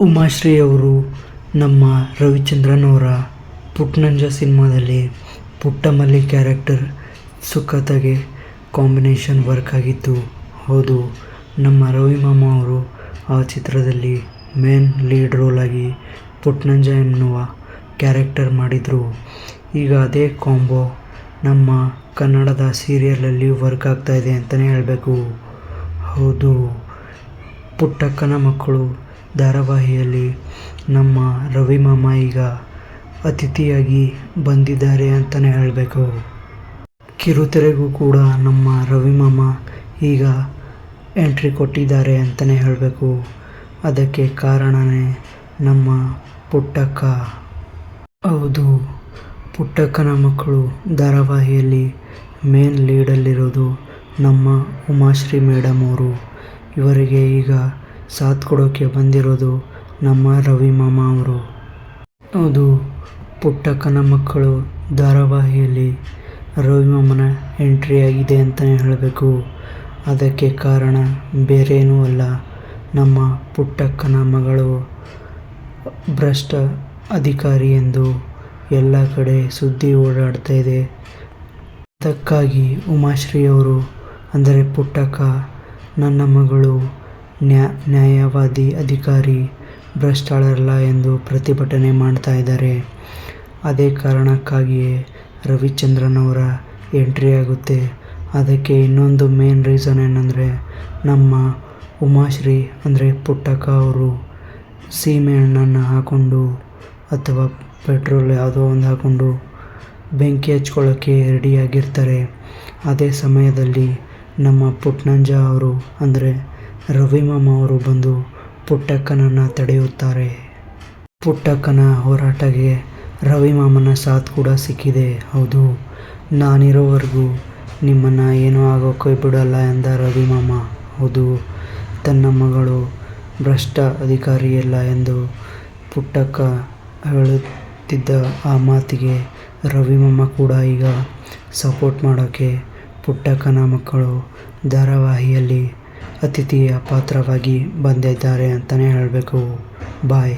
ಉಮಾಶ್ರೀ ಅವರು ನಮ್ಮ ರವಿಚಂದ್ರನ್ ಅವರ ಪುಟ್ನಂಜ ಸಿನಿಮಾದಲ್ಲಿ ಪುಟ್ಟಮಲ್ಲಿ ಕ್ಯಾರೆಕ್ಟರ್ ಸುಖತಾಗೆ ಕಾಂಬಿನೇಷನ್ ವರ್ಕ್ ಆಗಿತ್ತು. ಹೌದು, ನಮ್ಮ ರವಿ ಮಾಮ ಅವರು ಆ ಚಿತ್ರದಲ್ಲಿ ಮೇನ್ ಲೀಡ್ ರೋಲ್ ಆಗಿ ಪುಟ್ನಂಜ ಎನ್ನುವ ಕ್ಯಾರೆಕ್ಟರ್ ಮಾಡಿದರು. ಈಗ ಅದೇ ಕಾಂಬೋ ನಮ್ಮ ಕನ್ನಡದ ಸೀರಿಯಲಲ್ಲಿ ವರ್ಕ್ ಆಗ್ತಾ ಇದೆ ಅಂತಲೇ ಹೇಳಬೇಕು. ಹೌದು, ಪುಟ್ಟಕ್ಕನ ಮಕ್ಕಳು ಧಾರಾವಾಹಿಯಲ್ಲಿ ನಮ್ಮ ರವಿ ಮಾಮ ಈಗ ಅತಿಥಿಯಾಗಿ ಬಂದಿದ್ದಾರೆ ಅಂತಲೇ ಹೇಳಬೇಕು. ಕಿರುತೆರೆಗೂ ಕೂಡ ನಮ್ಮ ರವಿ ಮಾಮ ಈಗ ಎಂಟ್ರಿ ಕೊಟ್ಟಿದ್ದಾರೆ ಅಂತಲೇ ಹೇಳಬೇಕು. ಅದಕ್ಕೆ ಕಾರಣವೇ ನಮ್ಮ ಪುಟ್ಟಕ್ಕ. ಹೌದು, ಪುಟ್ಟಕ್ಕನ ಮಕ್ಕಳು ಧಾರಾವಾಹಿಯಲ್ಲಿ ಮೇನ್ ಲೀಡಲ್ಲಿರೋದು ನಮ್ಮ ಉಮಾಶ್ರೀ ಮೇಡಮ್ ಅವರು. ಇವರಿಗೆ ಈಗ ಸಾಥ್ ಕೊಡೋಕ್ಕೆ ಬಂದಿರೋದು ನಮ್ಮ ರವಿ ಮಾಮ ಅವರು. ಅದು ಪುಟ್ಟಕ್ಕನ ಮಕ್ಕಳು ಧಾರಾವಾಹಿಯಲ್ಲಿ ರವಿ ಮಾಮನ ಎಂಟ್ರಿ ಆಗಿದೆ ಅಂತಲೇ ಹೇಳಬೇಕು. ಅದಕ್ಕೆ ಕಾರಣ ಬೇರೇನೂ ಅಲ್ಲ, ನಮ್ಮ ಪುಟ್ಟಕ್ಕನ ಮಗಳು ಭ್ರಷ್ಟ ಅಧಿಕಾರಿ ಎಂದು ಎಲ್ಲ ಕಡೆ ಸುದ್ದಿ ಓಡಾಡ್ತಾ ಇದೆ. ಅದಕ್ಕಾಗಿ ಉಮಾಶ್ರೀ ಅವರು, ಅಂದರೆ ಪುಟ್ಟಕ್ಕ, ನನ್ನ ಮಗಳು ನ್ಯಾ, ನ್ಯಾಯವಾದಿ ಅಧಿಕಾರಿ ಭ್ರಷ್ಟಾಳರಲ್ಲ ಎಂದು ಪ್ರತಿಭಟನೆ ಮಾಡ್ತಾ ಇದ್ದಾರೆ. ಅದೇ ಕಾರಣಕ್ಕಾಗಿಯೇ ರವಿಚಂದ್ರನ್ ಅವರ ಎಂಟ್ರಿ ಆಗುತ್ತೆ. ಅದಕ್ಕೆ ಇನ್ನೊಂದು ಮೇನ್ ರೀಸನ್ ಏನಂದರೆ, ನಮ್ಮ ಉಮಾಶ್ರೀ ಅಂದರೆ ಪುಟ್ಟಕ್ಕ ಅವರು ಸೀಮೆ ಹಣ್ಣನ್ನು ಹಾಕ್ಕೊಂಡು ಅಥವಾ ಪೆಟ್ರೋಲ್ ಯಾವುದೋ ಒಂದು ಹಾಕ್ಕೊಂಡು ಬೆಂಕಿ ಹಚ್ಕೊಳ್ಳೋಕ್ಕೆ ರೆಡಿಯಾಗಿರ್ತಾರೆ ಅದೇ ಸಮಯದಲ್ಲಿ ನಮ್ಮ ಪುಟ್ನಂಜ ಅವರು ಅಂದರೆ ರವಿ ಮಾಮ ಅವರು ಬಂದು ಪುಟ್ಟಕ್ಕನನ್ನು ತಡೆಯುತ್ತಾರೆ. ಪುಟ್ಟಕ್ಕನ ಹೋರಾಟಕ್ಕೆ ರವಿ ಮಾಮನ ಸಾಥ್ ಕೂಡ ಸಿಕ್ಕಿದೆ. ಹೌದು, ನಾನಿರೋವರೆಗೂ ನಿಮ್ಮನ್ನು ಏನೂ ಆಗೋಕ್ಕೆ ಬಿಡಲ್ಲ ಎಂದ ರವಿ ಮಾಮ ಹೌದು, ತನ್ನ ಮಗಳು ಭ್ರಷ್ಟ ಅಧಿಕಾರಿಯಲ್ಲ ಎಂದು ಪುಟ್ಟಕ್ಕ ಹೇಳುತ್ತಿದ್ದ ಆ ಮಾತಿಗೆ ರವಿ ಮಾಮ ಕೂಡ ಈಗ ಸಪೋರ್ಟ್ ಮಾಡೋಕ್ಕೆ ಪುಟ್ಟಕ್ಕನ ಮಕ್ಕಳು ಧಾರಾವಾಹಿಯಲ್ಲಿ ಅತಿಥಿಯ ಪಾತ್ರವಾಗಿ ಬಂದಿದ್ದಾರೆ ಅಂತಲೇ ಹೇಳಬೇಕು. ಬಾಯ್.